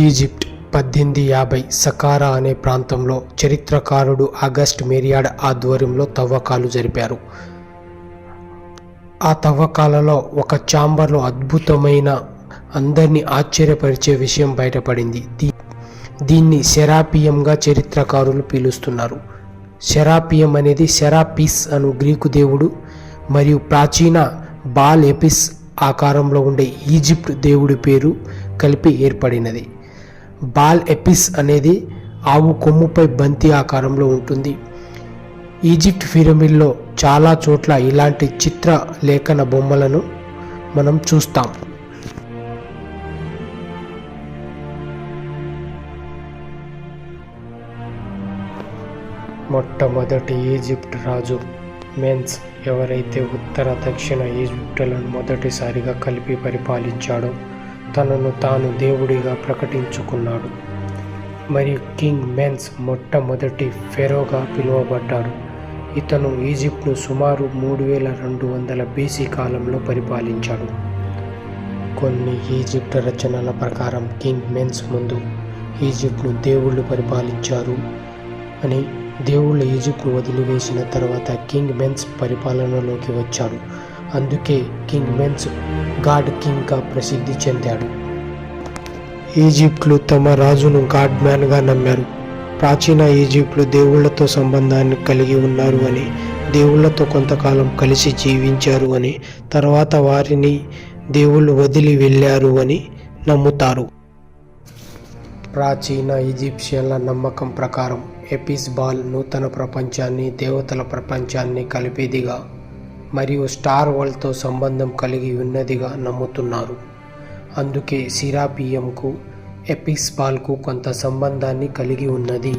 Egypt పద్దెనిమిది యాభై సకారా అనే ప్రాంతంలో చరిత్రకారుడు ఆగస్ట్ మేరియాడ్ ఆధ్వర్యంలో తవ్వకాలు జరిపారు. ఆ తవ్వకాలలో ఒక ఛాంబర్లో అద్భుతమైన అందరినీ ఆశ్చర్యపరిచే విషయం బయటపడింది. దీ- దీన్ని సెరాపియంగా చరిత్రకారులు పిలుస్తున్నారు. సెరాపియం అనేది సెరాపిస్ అను గ్రీకు దేవుడు మరియు ప్రాచీన బాల్ ఎపిస్ ఆకారంలో ఉండే ఈజిప్ట్ దేవుడి పేరు కలిపి ఏర్పడినది. బాల్ ఎపిస్ అనేది ఆవు కొమ్ముపై బంతి ఆకారంలో ఉంటుంది. ఈజిప్ట్ పిరమిడ్లో చాలా చోట్ల ఇలాంటి చిత్ర లేఖన బొమ్మలను మనం చూస్తాం. మొట్టమొదటి ఈజిప్ట్ రాజు మెన్స్ ఎవరైతే ఉత్తర దక్షిణ ఈజిప్టులను మొదటిసారిగా కలిపి పరిపాలించాడో తనను తాను దేవుడిగా ప్రకటించుకున్నాడు. మరియు కింగ్ మెన్స్ మొట్టమొదటి ఫెరోగా పిలువబడ్డాడు. ఇతను ఈజిప్ట్ను సుమారు మూడు వేల రెండు వందల బీసీ కాలంలో పరిపాలించాడు. కొన్ని ఈజిప్ట్ రచనల ప్రకారం కింగ్ మెన్స్ ముందు ఈజిప్ట్ను దేవుళ్ళు పరిపాలించారు అని దేవుళ్ళు ఈజిప్ట్ను వదిలివేసిన తర్వాత కింగ్ మెన్స్ పరిపాలనలోకి వచ్చాడు. అందుకే కింగ్ మెన్స్ గాడ్ కింగ్గా ప్రసిద్ధి చెందాడు. ఈజిప్ట్లు తమ రాజును గాడ్ మ్యాన్గా నమ్మారు. ప్రాచీన ఈజిప్ట్లు దేవుళ్ళతో సంబంధాన్ని కలిగి ఉన్నారు అని దేవుళ్ళతో కొంతకాలం కలిసి జీవించారు అని తర్వాత వారిని దేవుళ్ళు వదిలి వెళ్ళారు అని నమ్ముతారు. ప్రాచీన ఈజిప్షియన్ల నమ్మకం ప్రకారం ఎపిస్ బాల్ నూతన ప్రపంచాన్ని దేవతల ప్రపంచాన్ని కలిపేదిగా మరియు స్టార్ వరల్డ్తో సంబంధం కలిగి ఉన్నదిగా నమ్ముతున్నారు. అందుకే సిరాపియంకు ఎపిస్పాల్కు కొంత సంబంధాన్ని కలిగి ఉన్నది.